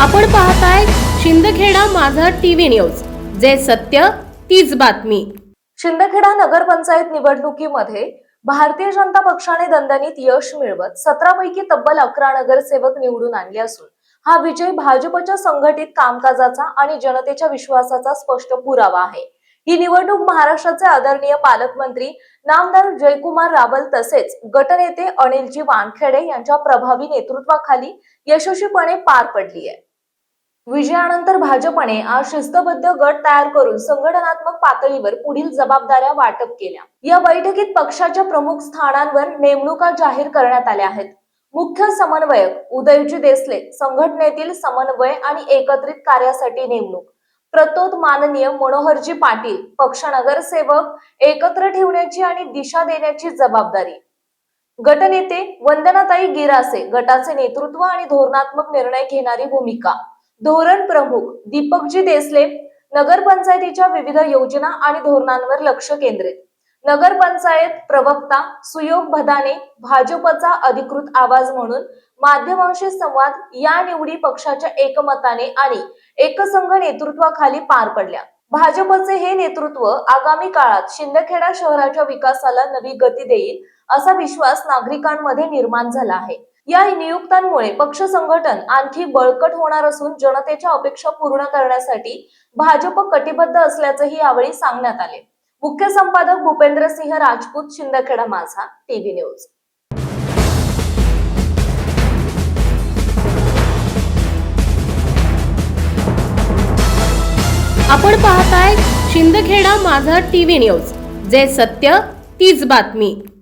आपण पाहताय शिंदखेडा माझा टीव्ही न्यूज. जे सत्य तीच बातमी. शिंदखेडा नगरपंचायत निवडणुकीमध्ये भारतीय जनता पक्षाने दणदणीत यश मिळवत सतरा पैकी तब्बल अकरा नगरसेवक निवडून आणले असून हा विजय भाजपच्या संघटित कामकाजाचा आणि जनतेच्या विश्वासाचा स्पष्ट पुरावा आहे. ही निवडणूक महाराष्ट्राचे आदरणीय पालकमंत्री नामदार जयकुमार रावल तसेच गटनेते अनिलजी वानखेडे यांच्या प्रभावी नेतृत्वाखाली यशस्वीपणे पार पडली आहे विजयानंतर भाजपने आज शिस्तबद्ध गट तयार करून संघटनात्मक पातळीवर पुढील जबाबदाऱ्या वाटप केल्या. या बैठकीत पक्षाच्या प्रमुख स्थानांवर नेमणुका जाहीर करण्यात आल्या आहेत. मुख्य समन्वयक उदयजी देसले संघटनेतील समन्वय आणि एकत्रित कार्यासाठी नेमणूक. प्रतोद माननीय मनोहरजी पाटील पक्ष नगरसेवक एकत्र ठेवण्याची आणि दिशा देण्याची जबाबदारी. गटनेते वंदनाताई गिरासे गटाचे नेतृत्व आणि धोरणात्मक निर्णय घेणारी भूमिका. धोरण प्रमुख दीपकजी देसले नगरपंचायतीच्या विविध योजना आणि धोरणांवर लक्ष केंद्रित. नगरपंचायत प्रवक्ता सुयोग भदाने भाजपचा अधिकृत आवाज म्हणून माध्यमांशी संवाद या निवडी पक्षाच्या एकमताने आणि एकसंघ नेतृत्वाखाली पार पडल्या. भाजपचे हे नेतृत्व आगामी काळात शिंदखेडा शहराच्या विकासाला नवी गती देईल असा विश्वास नागरिकांमध्ये निर्माण झाला आहे. या नियुक्त्यांमुळे पक्ष संघटन आणखी बळकट होणार असून जनतेच्या अपेक्षा पूर्ण करण्यासाठी भाजप कटिबद्ध असल्याचंही यावेळी सांगण्यात आले. मुख्य संपादक भूपेंद्र सिंह राजपूत शिंदखेडा माझा टीव्ही न्यूज. आपण पाहताय शिंदखेडा माझा टीव्ही न्यूज. जे सत्य तीच बातमी.